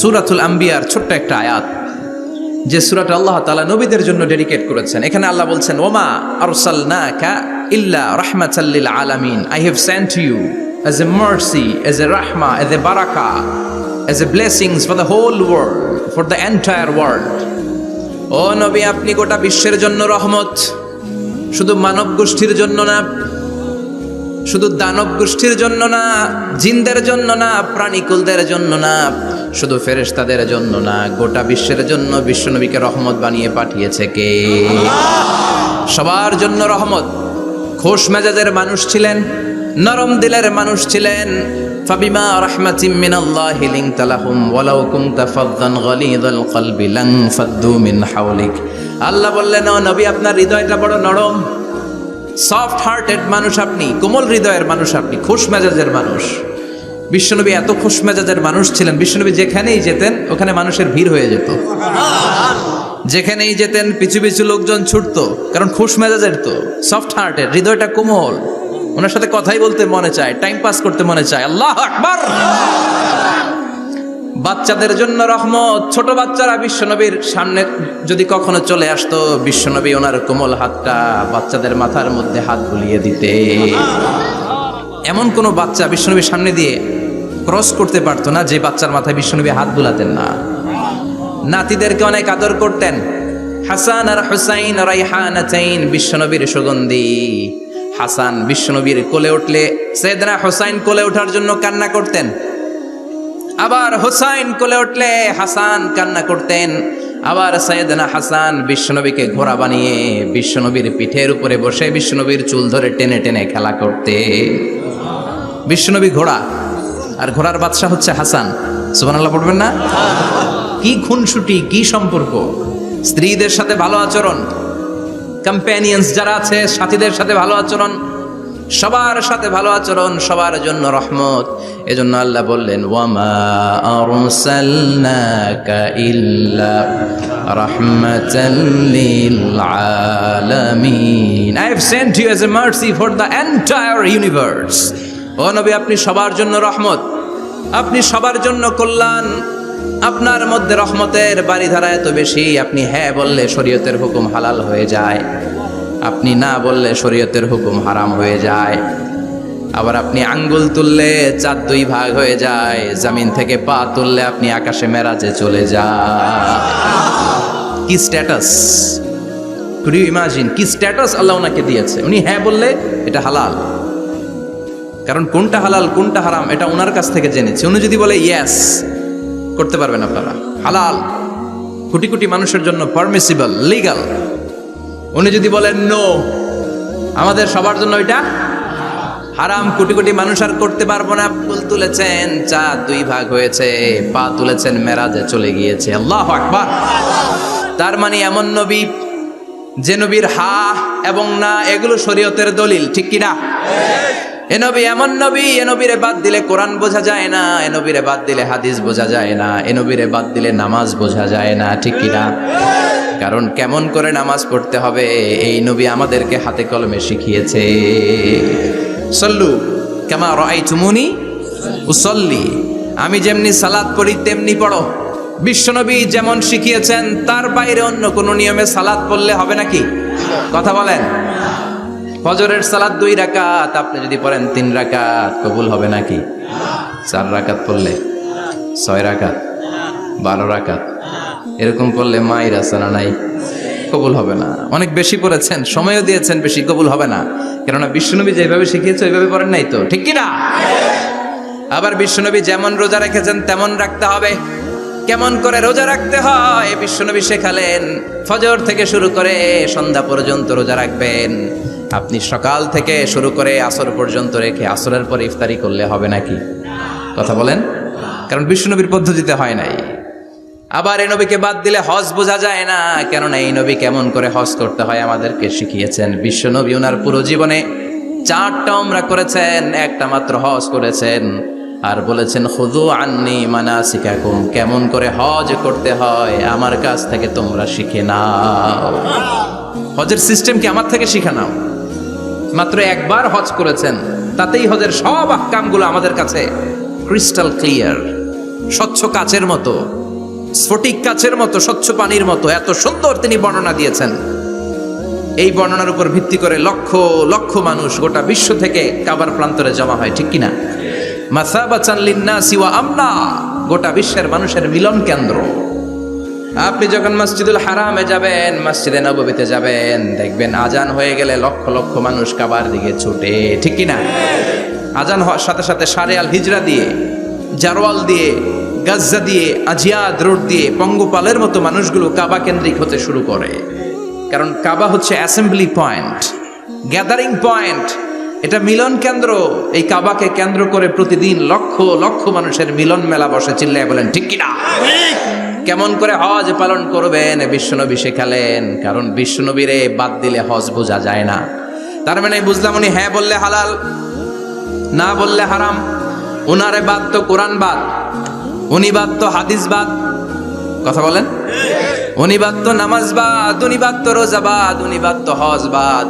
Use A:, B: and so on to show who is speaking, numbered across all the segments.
A: সুরাতুল আম্বিয়ার ছোট্ট একটা আয়াত, যে সুরাটা আল্লাহ তাআলা নবীদের জন্য ডেডিকেট করেছেন। এখানে আল্লাহ বলছেন, ওমা আরসালনাকা ইল্লা রাহমাতাল লিল আলামিন। I have sent you as a mercy as a রাহমা as a Baraka as a blessings for the whole world for the entire world ও নবী, আপনি গোটা বিশ্বের জন্য রহমত। শুধু মানব গোষ্ঠীর জন্য না শুধু দানব গোষ্ঠীর জন্য না, জিনদের জন্য না, প্রাণীকুলদের জন্য না, শুধু ফেরেশতাদের জন্য না, গোটা বিশ্বের জন্য বিশ্বনবীকে রহমত বানিয়ে পাঠিয়েছে কে? সবার জন্য রহমত। খোশ মেজাজের মানুষ ছিলেন, নরম দিলের মানুষ ছিলেন। হাওলিক। আল্লাহ বললেন নবী, আপনার হৃদয়টা বড় নরম। সফট হার্টেড মানুষ আপনি, কোমল হৃদয়ের মানুষ আপনি, খুশ মেজাজের মানুষ। বিশ্বনবী এত খুশ মেজাজের মানুষ ছিলেন, বিশ্বনবী যেখানেই যেতেন, ওখানে মানুষের ভিড় হয়ে যেত। যেখানেই যেতেন, পিছু পিছু লোকজন ছুটতো, কারণ খুশ মেজাজের তো সফট হার্টের হৃদয়টা কোমল। ওনার সাথে কথাই বলতে মনে চায় টাইম পাস করতে মনে চায়। আল্লাহ আকবার! বাচ্চাদের জন্য রহমত। ছোট বাচ্চারা বিশ্বনবীর সামনে যদি কখনো চলে আসতো, বিশ্বনবী ওনার কোমল হাতটা বাচ্চাদের মাথার মধ্যে হাত বুলিয়ে দিতে। এমন কোনো বাচ্চা বিশ্বনবীর সামনে দিয়ে ক্রস করতে পারতো না, যে বাচ্চার মাথায় বিশ্বনবী হাত বুলাতেন না। নাতিদেরকে অনেক আদর করতেন। হাসান আর হুসাইন রাইহানাতাইন বিশ্বনবীর সুগন্ধি। হাসান বিশ্বনবীর কোলে উঠলে সৈয়দনা হুসাইন কোলে ওঠার জন্য কান্না করতেন। আবার হুসাইন কোলে উঠলে হাসান কান্না করতেন। আবার সৈয়দনা হাসান বিশ্বনবীকে ঘোড়া বানিয়ে বিশ্বনবীর পিঠের উপরে বসে বিশ্বনবীর চুল ধরে টেনে টেনে খেলা করতে। বিশ্বনবী ঘোড়া, আর ঘোড়ার বাদশাহ হচ্ছে হাসান। সুবহানাল্লাহ, পড়বেন না? কি খুনসুটি, কি সম্পর্ক? স্ত্রীদের সাথে ভালো আচরণ কম্প্যানিয়ন্স যারা আছে, সাথীদের সাথে ভালো আচরণ সবার সাথে ভালো আচরণ, সবার জন্য রহমত। এজন্য আল্লাহ বললেন, ওয়ামা ইল্লা sent you a mercy the universe ও নবী, আপনি সবার জন্য রহমত। আপনি সবার জন্য কল্যাণ। আপনার মধ্যে রহমতের বাড়িধারা এত বেশি, আপনি হ্যাঁ বললে শরীয়তের হুকুম হালাল হয়ে যায়। আপনি না বললে শরীয়তের হুকুম হারাম হয়ে যায়। আবার আপনি আঙ্গুল তুললে চার দুই ভাগ হয়ে যায়। জামিন থেকে পা তুললে আপনি আকাশে মেরাজে চলে যান কি স্ট্যাটাস কুড ইমাজিন কি স্ট্যাটাস আল্লাহ ওনাকে দিয়েছে? উনি হ্যাঁ বললে এটা হালাল। কারণ কোনটা হালাল, কোনটা হারাম, এটা ওনার কাছ থেকে জেনেছে। উনি যদি বলে ইয়েস করতে পারবেন আপনারা। হালাল। কোটি কোটি মানুষের জন্য পারমিসিবল লিগাল উনি যদি বলেন নো আমাদের সবার জন্য ওইটা হারাম। কোটি কোটি মানুষ আর করতে পারব না। ফুল তুলেছেন, চা দুই ভাগ হয়েছে, পা তুলেছেন, মেরাজে চলে গিয়েছে। আল্লাহ আকবার। তার মানে এমন নবী যে নবীর হা এবং না, এগুলো শরীয়তের দলিল, ঠিক কিনা? এ এমন নবী, এ বাদ দিলে কোরআন বোঝা যায় না, এ বাদ দিলে হাদিস বোঝা যায় না, এ বাদ দিলে নামাজ বোঝা যায় না, ঠিক কিনা কারণ কেমন করে নামাজ পড়তে হবে, এই নবী আমাদেরকে হাতে কলমে শিখিয়েছে। সল্লু কেমা রাই চুমুনি উসল্লি। আমি যেমনি সালাদ পড়ি, তেমনি পড়ো। বিশ্বনবী যেমন শিখিয়েছেন, তার বাইরে অন্য কোনো নিয়মে সালাদ পড়লে হবে নাকি? কথা বলেন। ফজরের সালাদ দুই রাকাত, আপনি যদি পড়েন তিন রাকাত, কবুল হবে নাকি? চার রাকাত পড়লে? ছয় রাকাত? বারো রাকাত? এরকম পড়লে মায়ের আসানা নাই, কবুল হবে না। অনেক বেশি পড়েছেন, সময়ও দিয়েছেন, বেশি কবুল হবে না। কেননা বিশ্বনবী যেভাবে শিখিয়েছে, ওইভাবে পড়েন নাই তো, ঠিক কি না আবার বিশ্বনবী যেমন রোজা রেখেছেন, তেমন রাখতে হবে। কেমন করে রোজা রাখতে হয়? বিশ্বনবী শেখালেন, ফজর থেকে শুরু করে সন্ধ্যা পর্যন্ত রোজা রাখবেন। আপনি সকাল থেকে শুরু করে আসর পর্যন্ত রেখে আসরের পর ইফতারি করলে হবে নাকি? কথা বলেন? কারণ বিশ্বনবীর পদ্ধতিতে হয় নাই। আবার এই নবীকে বাদ দিলে হজ বোঝা যায় না। কেননা এই নবী কেমন করে হজ করতে হয় আমাদেরকে শিখিয়েছেন। বিশ্বনবী ওনার পুরো জীবনে চারটা ওমরা করেছেন, একটা মাত্র হজ করেছেন। আর বলেছেন খুদু আন্নি মানা শিখাকুম কেমন করে হজ করতে হয়, আমার কাছ থেকে তোমরা শিখে নাও। হজের সিস্টেম কি আমার থেকে শিখে নাও? মাত্র একবার হজ করেছেন, তাতেই হজের সব কামগুলো আমাদের কাছে ক্রিস্টাল ক্লিয়ার স্বচ্ছ কাচের মতো, স্ফটিক কাচের মতো, স্বচ্ছ পানির মতো, এত সুন্দর তিনি বর্ণনা দিয়েছেন। এই বর্ণনার উপর ভিত্তি করে লক্ষ লক্ষ মানুষ গোটা বিশ্ব থেকে কাবার প্রান্তরে জমা হয়, ঠিক কিনা? গোটা বিশ্বের মানুষের মিলন কেন্দ্র। আপনি যখন মসজিদুল হারামে যাবেন, মসজিদে নববীতে যাবেন, দেখবেন আজান হয়ে গেলে লক্ষ লক্ষ মানুষ কাবার দিকে ছুটে। ঠিক কিনা? আজান হওয়ার সাথে সাথে সারে আল হিজরা দিয়ে, জারওয়াল দিয়ে, গাজ্জা দিয়ে, আজিয়াদ রোড দিয়ে, পঙ্গপালের মতো মানুষগুলো কাবা কেন্দ্রিক হতে শুরু করে। কারণ কাবা হচ্ছে অ্যাসেম্বলি পয়েন্ট, গ্যাদারিং পয়েন্ট এটা মিলন কেন্দ্র। এই কাবাকে কেন্দ্র করে প্রতিদিন লক্ষ লক্ষ মানুষের মিলন মেলা বসে, চিল্লায় বলেন, ঠিক কিনা? কেমন করে হজ পালন করবেন, বিশ্বনবী শেখালেন, কারণ বিশ্বনবীরে বাদ দিলে হজ বোঝা যায় না। তার মানে বুঝলাম উনি হ্যাঁ বললে হালাল, না বললে হারাম। উনারে বাদ তো কোরআন বাদ, উনি বাদ তো হাদিস বাদ। কথা বলেন? উনি বাদ তো নামাজ বাদ, উনি বাদ তো রোজা বাদ, উনি বাদ তো হজ বাদ।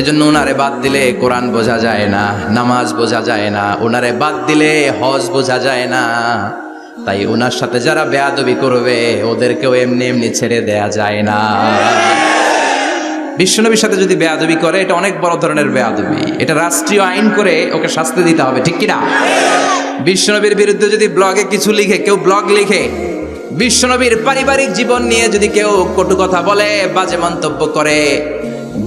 A: এজন্য ওনারে বাদ দিলে কোরআন বোঝা যায় না, নামাজ বোঝা যায় না ওনারে বাদ দিলে হজ বোঝা যায় না। তাই ওনার সাথে যারা বেয়াদবি করবে, ওদেরকেও এমনি এমনি ছেড়ে দেয়া যায় না। বিশ্বনবীর সাথে যদি বেয়াদবি করে, এটা অনেক বড় ধরনের বেয়াদবি। এটা রাষ্ট্রীয় আইন করে ওকে শাস্তি দিতে হবে, ঠিক কিনা? বিশ্বনবীর বিরুদ্ধে যদি ব্লগে কিছু লিখে, কেউ ব্লগ লিখে, বিশ্বনবীর পারিবারিক জীবন নিয়ে যদি কেউ কটু কথা বলে, বাজে মন্তব্য করে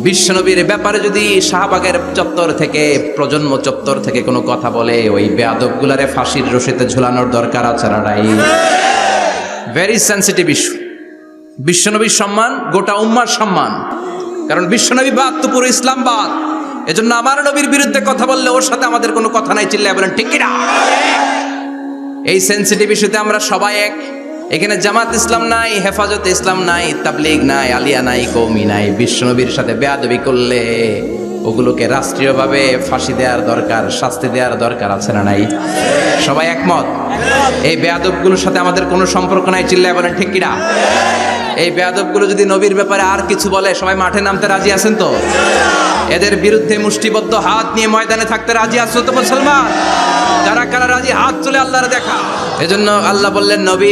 A: বিশ্বনবীর ব্যাপারে যদি শাহবাগের চত্বর থেকে, প্রজন্ম চত্বর থেকে কোনো কথা বলে, ওই বেয়াদবগুলারে ফাঁসির রশিতে ঝুলানোর দরকার আছে নাই? ভেরি সেন্সিটিভ ইস্যু বিশ্বনবীর সম্মান, গোটা উম্মার সম্মান। কারণ বিশ্বনবী বাদ তো পুরো ইসলাম বাদ। এজন্য আমার নবীর বিরুদ্ধে কথা বললে ওর সাথে আমাদের কোনো কথা নাই, চিল্লায় বলেন, ঠিক এই সেন্সিটিভ ইস্যুতে আমরা সবাই এক। এখানে জামাত ইসলাম নাই, হেফাজত ইসলাম নাই, তাবলিগ নাই, আলিয়া নাই কৌমি নাই, বিশ্বনবীর সাথে বেয়াদবি করলে ওগুলোকে রাষ্ট্রীয়ভাবে ফাঁসি দেওয়ার দরকার, শাস্তি দেওয়ার দরকার আছে না নাই? সবাই একমত? এই বেয়াদবগুলোর সাথে আমাদের কোনো সম্পর্ক নাই, চিল্লায় বলেন ঠিক কিনা? এই বেয়াদবগুলো যদি নবীর ব্যাপারে আর কিছু বলে, সবাই মাঠে নামতে রাজি আছেন তো? এদের বিরুদ্ধে মুষ্টিবদ্ধ হাত নিয়ে ময়দানে থাকতে রাজি আছো তো মুসলমান? কারা কারা রাজি, হাত তুলে আল্লাহর দেখা। এজন্য আল্লাহ বললেন, নবী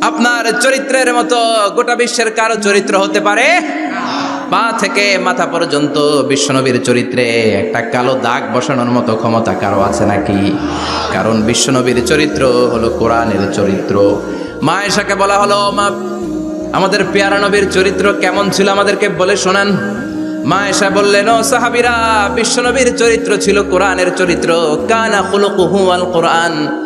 A: আপনার চরিত্রের মতো গোটা বিশ্বের কারও চরিত্র হতে পারে? পা থেকে মাথা পর্যন্ত বিশ্বনবীর চরিত্রে একটা কালো দাগ বসানোর মতো ক্ষমতা কারও আছে নাকি? কারণ বিশ্বনবীর চরিত্র হলো কোরআনের চরিত্র। মা এসাকে বলা হলো, মা, আমাদের পেয়ারা নবীর চরিত্র কেমন ছিল আমাদেরকে বলে শোনান। মা এসা বললেন, ও সাহাবিরা, বিশ্বনবীর চরিত্র ছিল কোরআনের চরিত্র। কানা খুলুকুহু আল কোরআন।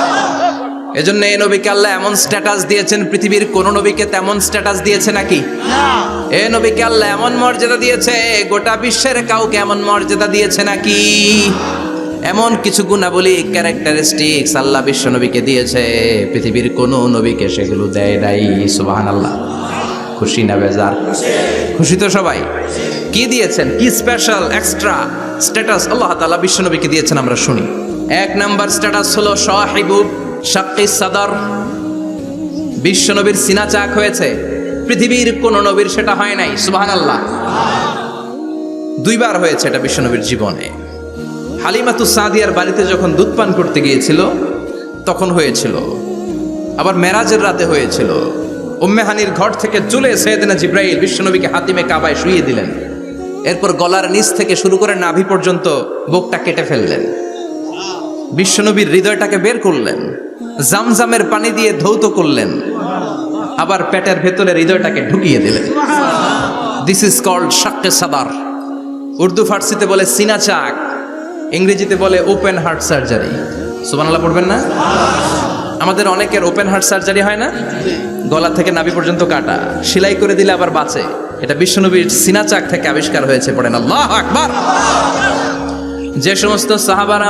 A: এজন্য এই নবীকে আল্লাহ এমন স্ট্যাটাস দিয়েছেন পৃথিবীর কোন নবীকে তেমন স্ট্যাটাস দিয়েছে নাকি? এ নবীকে আল্লাহ এমন মর্যাদা দিয়েছে গোটা বিশ্বের কাউকে এমন মর্যাদা দিয়েছে নাকি? এমন কিছু গুণাবলী ক্যারেক্টারিস্টিক্স আল্লাহ বিশ্ব নবীকে দিয়েছে পৃথিবীর কোনো নবীকে সেগুলো দেয় নাই সুবাহান আল্লাহ খুশি না বেজার? খুশি তো সবাই। কি দিয়েছেন? কি স্পেশাল এক্সট্রা স্ট্যাটাস আল্লাহ তাআলা বিশ্ব নবীকে দিয়েছেন আমরা শুনি। এক নাম্বার স্ট্যাটাস হলো সাহিবুব শাক্কি সাদর। বিশ্ব নবীর সিনা চাক হয়েছে। পৃথিবীর কোন নবীর সেটা হয় নাই, সুবহানাল্লাহ। দুইবার হয়েছে এটা বিশ্বনবীর জীবনে। হালিমাতু সাদিয়ার বাড়িতে যখন দুধ পান করতে গিয়েছিল, তখন হয়েছিল। আবার মেরাজের রাতে হয়েছিল। উম্মেহানির ঘর থেকে চলে সৈয়দিনা জিব্রাইল বিশ্বনবীকে হাতিমে কাবায় শুইয়ে দিলেন। এরপর গলার নিচ থেকে শুরু করে নাভি পর্যন্ত বুকটা কেটে ফেললেন। বিশ্বনবীর হৃদয়টাকে বের করলেন, জামজামের পানি দিয়ে ধৌত করলেন, আবার পেটের ভেতরে হৃদয়টাকে ঢুকিয়ে দিলেন। দিস ইজ কল্ড শাক্কে সাদার। উর্দু ফার্সিতে বলে সিনা চাক, ইংরেজিতে বলে ওপেন হার্ট সার্জারি। সুবহানাল্লাহ পড়বেন না? আমাদের অনেকের ওপেন হার্ট সার্জারি হয় না? গলা থেকে নাভি পর্যন্ত কাটা। সেলাই করে দিলে আবার বাঁচে। এটা বিশ্বনবীর সিনা চাক থেকে আবিষ্কার হয়েছে, পড়েন। আল্লাহ আকবার! যে সমস্ত সাহাবারা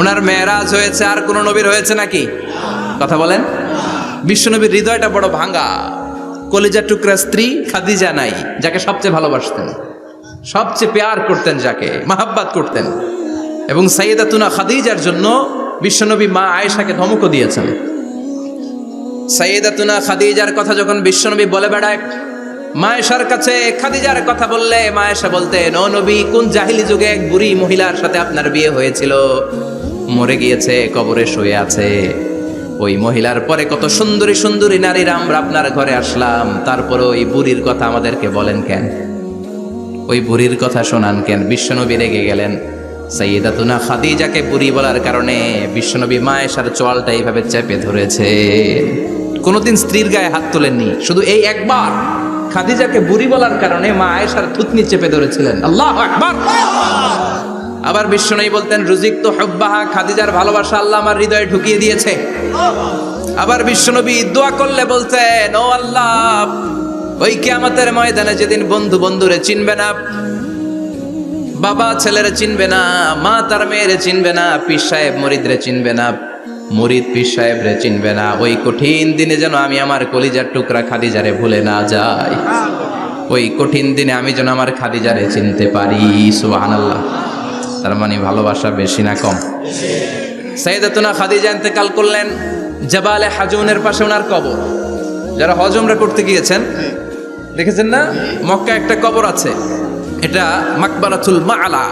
A: ওনার মেয়েরাজ হয়েছে, আর কোন নবীর হয়েছে নাকি? কথা বলেন। বিশ্বনবীর হৃদয়টা বড় ভাঙা। কলিজা টুকরা স্ত্রী খাদিজা নাই, যাকে সবচেয়ে ভালোবাসতেন। সবচেয়ে পেয়ার করতেন যাকে, মাহাব্বাত করতেন। এবং সাইয়েদা তুনা খাদিজার জন্য বিশ্বনবী মা আয়েশাকে ধমকও দিয়েছেন। সাইয়েদা তুনা খাদিজার কথা যখন বিশ্বনবী বলে বেড়ায় মায়েশার কাছে খাদিজার কথা বললে মায়েশা বলতেন, ও নবী, কোন জাহিলি যুগে এক বুড়ি মহিলার সাথে আপনার বিয়ে হয়েছিল? মরে গিয়েছে, কবরে শুয়ে আছে। ওই মহিলার পরে কত সুন্দরী সুন্দরী নারীরা আমরা আপনার ঘরে আসলাম। তারপরে ওই বুড়ির কথা আমাদেরকে বলেন কেন? ওই বুড়ির কথা শোনান কেন? বিশ্বনবী রেগে গেলেন। সাইয়েদাতুনা খাদিজাকে বুড়ি বলার কারণে বিশ্বনবী মায়েশার চোয়ালটা এইভাবে চেপে ধরেছে। কোনোদিন স্ত্রীর গায়ে হাত তোলেননি। শুধু এই একবার খাদিজাকে বুড়ি বলার কারণে মা আয়েশার থুতনি চেপে ধরেছিলেন। আল্লাহ আকবার! আবার বিশ্বনবী বলতেন, রুজিক তো হব্বাহা, খাদিজার ভালোবাসা আল্লাহ আমার হৃদয়ে ঢুকিয়ে দিয়েছে। আবার বিশ্বনবী দোয়া করলে বলতেন, ও আল্লাহ, ওই কিয়ামতের ময়দানে যেদিন বন্ধু বন্ধুরে চিনবে না, বাবা ছেলেরে চিনবে না, মা তার মেয়েরে চিনবে না, পীর সাহেব মরিদরে চিনবে না, মরিদ পীর সাহেবরে চিনবে না, ওই কঠিন দিনে যেন আমি আমার কলিজার টুকরা খাদিজারে ভুলে না যাই। ওই কঠিন দিনে আমি যেন আমার খাদিজারে চিনতে পারি, সুবহানাল্লাহ। তার মানে ভালোবাসা বেশি না কম। সাইদাতুনা খাদিজা ইন্তেকাল করলেন জবালে হাজুনের পাশে ওনার কবর। যারা হজমরা করতে গিয়েছেন, দেখেছেন না? মক্কা একটা কবর আছে। এটা মাকবারাতুল মাআলা।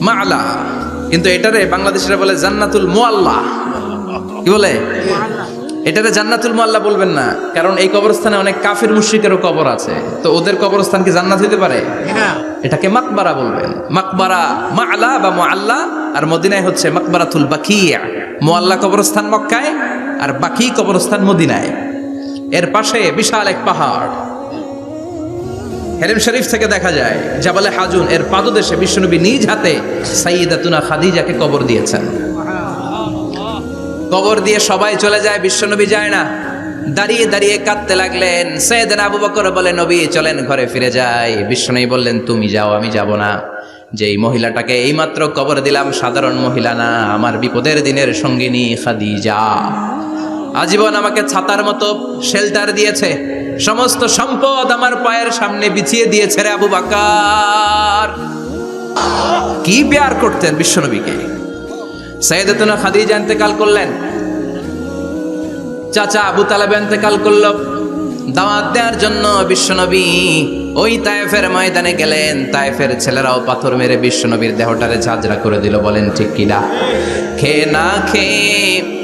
A: মাআলা। কিন্তু এটারে বাংলাদেশিরা বলে জান্নাতুল মুআল্লা। কি বলে? এটারে জান্নাতুল মুআল্লা বলবেন না কারণ এই কবরস্থানে অনেক কাফির মুশরিকেরও কবর আছে। তো ওদের কবরস্থান কি জান্নাত হতে পারে? এটাকে মাকবারা বলবেন। মাকবারা মাআলা বা মা আল্লাহ আর মদিনায় হচ্ছে মাকবারাতুল বাকিয়া মুআল্লা কবরস্থান মক্কায় আর বাকি কবরস্থান মদিনায়। এর পাশে বিশাল এক পাহাড়। হেরেম শরীফ থেকে দেখা যায় জাবালে হাজুন এর পাদদেশে বিশ্বনবী নিজ হাতে সাইয়্যিদাতুনা খাদিজাকে কবর দিয়েছেন। কবর দিয়ে সবাই চলে যায়, বিশ্বনবী যায় না। দাঁড়িয়ে দাঁড়িয়ে কাঁদতে লাগলেন। সৈয়দনা আবু বকর বলে, নবী, চলেন ঘরে ফিরে যাই। বিশ্বনবী বললেন, তুমি যাও, আমি যাব না। যে এই মহিলাটাকে এইমাত্র কবর দিলাম, সাধারণ মহিলা না, আমার বিপদের দিনের সঙ্গিনী খাদিজা। আজীবন আমাকে ছাতার মতো শেল্টার দিয়েছে। সমস্ত সম্পদ আমার পায়ের সামনে বিছিয়ে দিয়েছে রে আবু বাকার। কি পেয়ার করতেন বিশ্বনবীকে? সৈয়দতুনা খাদিজা ইন্তেকাল করলেন। চাচা আবু তালেব ইন্তেকাল করল। দাওয়াত দেওয়ার জন্য বিশ্বনবী ওই তায়েফের ময়দানে গেলেন। তায়েফের ছেলেরাও পাথর মেরে বিশ্বনবীর দেহটারে ঝাঁঝরা করে দিল, বলেন ঠিক কিনা? খে না খেয়ে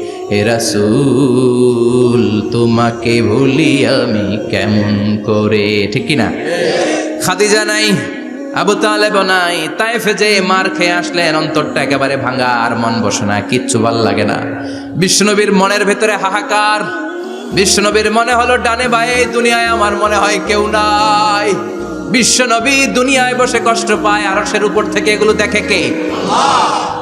A: রাসূল, তোমাকে ভুলি আমি কেমন করে? ঠিক কি না খাদিজা নাই, আবু তালেব নাই, তাইফে যে মার খেয়ে আসলেন, অন্তরটা একেবারে ভাঙা আর মন বসে না কিচ্ছু ভালো লাগে না। বিষ্ণুবীর মনের ভেতরে হাহাকার। বিশ্বনবীর মনে হলো, ডানে বায়ে দুনিয়ায় আমার মনে হয় কেউ নাই। বিশ্বনবী দুনিয়ায় বসে কষ্ট পায়, আরশের উপর থেকে এগুলো দেখে কে? আল্লাহ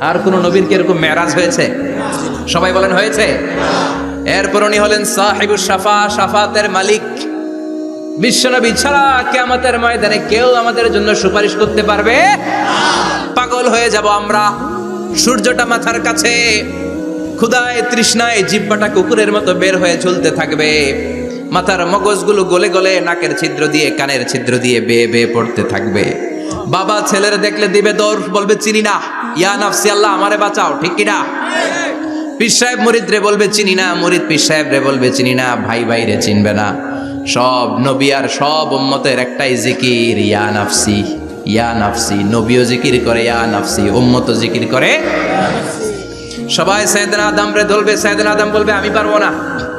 A: আর কোন নবীর কি এরকম মেরাজ হয়েছে? সবাই বলেন, হয়েছে। এরপর উনি হলেন সাহিবুল সাফা, সাফাতের মালিক। বিশ্বনবী ছাড়া কেয়ামতের ময়দানে কেউ আমাদের জন্য সুপারিশ করতে পারবে? পাগল হয়ে যাব আমরা। সূর্যটা মাথার কাছে। ক্ষুদায় তৃষ্ণায় জিব্বাটা কুকুরের মতো বের হয়ে ঝুলতে থাকবে। মাথার মগজগুলো গলে গলে নাকের ছিদ্র দিয়ে, কানের ছিদ্র দিয়ে বেয়ে বেয়ে পড়তে থাকবে। বাবা ছেলের দেখলে দিবে দৌড়, বলবে, চিনি না। ইয়া নাফসি আল্লাহ, আমারে বাঁচাও, ঠিক কিনা? পীর সাহেব মরিদ রে বলবে, চিনি না মরিদ, পীর সাহেব রে বলবে, চিনি না, ভাই ভাই রে, চিনবে না। সব নবী আর সব উম্মতের একটাই জিকির, ইয়া নাফসি ইয়া নাফসি। নবীও জিকির করে, ইয়া নাফসি। উম্মত জিকির করে সবাই সাইয়েদনা আদম রে ধরবে সাইয়েদনা আদম বলবে, আমি পারব না।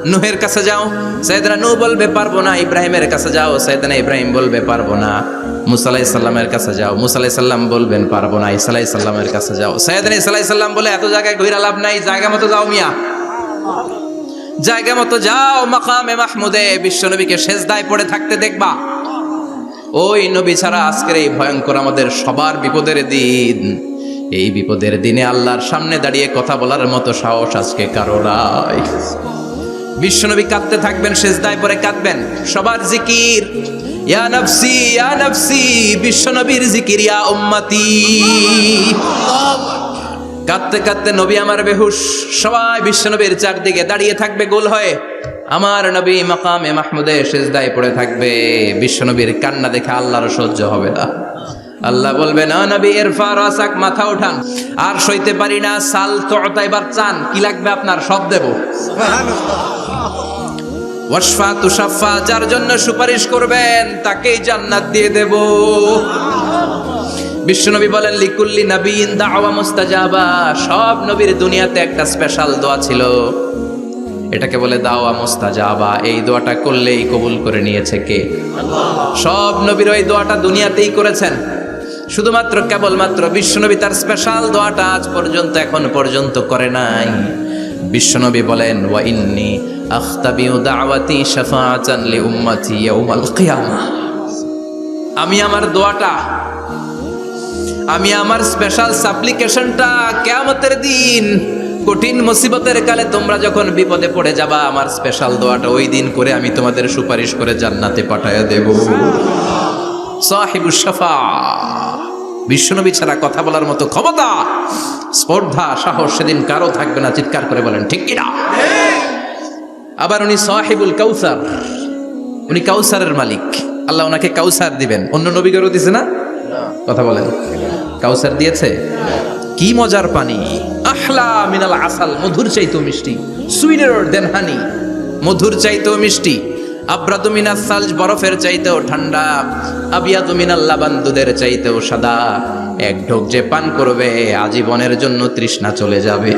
A: নুহের কাছে যাও। সাইয়েদনা নু বলবে, পারব না। ইব্রাহিমের কাছে যাও। সাইয়েদনা ইব্রাহিম বলবে, পারব না। মুসা আলাইহিস সাল্লামের কাছে যাও। মুসা আলাইহিস সাল্লাম বলবেন, পারব না। আলাইহিস সাল্লামের কাছে যাও। সাইয়েদনা ঈসা আলাইহিস সাল্লাম বলে, এত জায়গায় ঘুরে লাভ নাই, জায়গা মতো যাও মিয়া। জায়গা মতো যাও, মাকামে মাহমুদে বিশ্বনবীকে সেজদায় পড়ে থাকতে দেখবা। ওই নবী ছাড়া আজকের এই ভয়ঙ্কর আমাদের সবার বিপদের দিন। এই বিপদের দিনে আল্লাহর সামনে দাঁড়িয়ে কথা বলার মতো সাহস আজকে কারও নাই। বিশ্বনবী কাঁদতে থাকবেন, সেজদায় পরে কাঁদবেন। সবার জিকির বিশ্বনবীর জিকির, ইয়া কাঁদতে কাঁদতে নবী আমার বেহুশ। সবাই বিশ্বনবীর চারদিকে দাঁড়িয়ে থাকবে, গোল হয়ে। আমার নবী থাকবে। বিশ্বনবীর কান্না দেখে আল্লাহর সহ্য হবে না। আল্লাহ বলবে, না নবী এরফা রাসাক মাথা উঠান আর সইতে পারি না, সাল তো এবার চান। কি লাগবে আপনার? সব দেব। ওয়াসফা তুষাফা যার জন্য সুপারিশ করবেন, তাকেই জান্নাত দিয়ে দেব। বিশ্বনবী বলেন, লিকুল্লি নবীন দাওয়া মুস্তাজাবা। সব নবীর দুনিয়াতে একটা স্পেশাল দোয়া ছিল। এটাকে বলে দাওয়া মুস্তাজাবা। এই দোয়াটা করলেই কবুল করে নিয়েছে কে? সব নবীর ওই দোয়াটা দুনিয়াতেই করেছেন। শুধুমাত্র কেবলমাত্র বিশ্বনবী তার স্পেশাল দোয়াটা আজ পর্যন্ত এখন পর্যন্ত করে নাই। বিশ্বনবী বলেন, ওয়া ইন্নি আখতাবিউ দাওয়াতি শাফাআতান লি উম্মতি ইয়াউমাল কিয়ামা। আমি আমার দোয়াটা, আমি আমার স্পেশাল সাপ্লিকেশনটা কেয়ামতের দিন, কঠিন মুসিবতের কালে তোমরা যখন বিপদে পড়ে যাবা, আমার স্পেশাল দোয়াটা ওই দিন করে আমি তোমাদের সুপারিশ করে জান্নাতে পাঠায় দেব। সাহিবু শাফা। বিশ্বনবী ছাড়া কথা বলার মতো ক্ষমতা, স্পর্ধা, সাহস সেদিন কারও থাকবে না, চিৎকার করে বলেন, ঠিক কিনা? আবার উনি সাহেবুল কাউসার। উনি কাউসারের মালিক। আল্লাহ ওনাকে কাউসার দিবেন। অন্য নবীগরও দিছে না? কথা বলেন। কাউসার দিয়েছে? কি মজার পানি। আহলা মিনাল আসাল, মধুর চাইতো মিষ্টি। সুইনের দেন হানি মধুর চাইতো মিষ্টি। আব্রাদু মিনাস সালজ বরফের চাইতেও ঠান্ডা আবিয়াদুমিনা লাবান দুধের চাইতেও সাদা। এক ঢোক যে পান করবে, আজীবনের জন্য তৃষ্ণা চলে যাবে।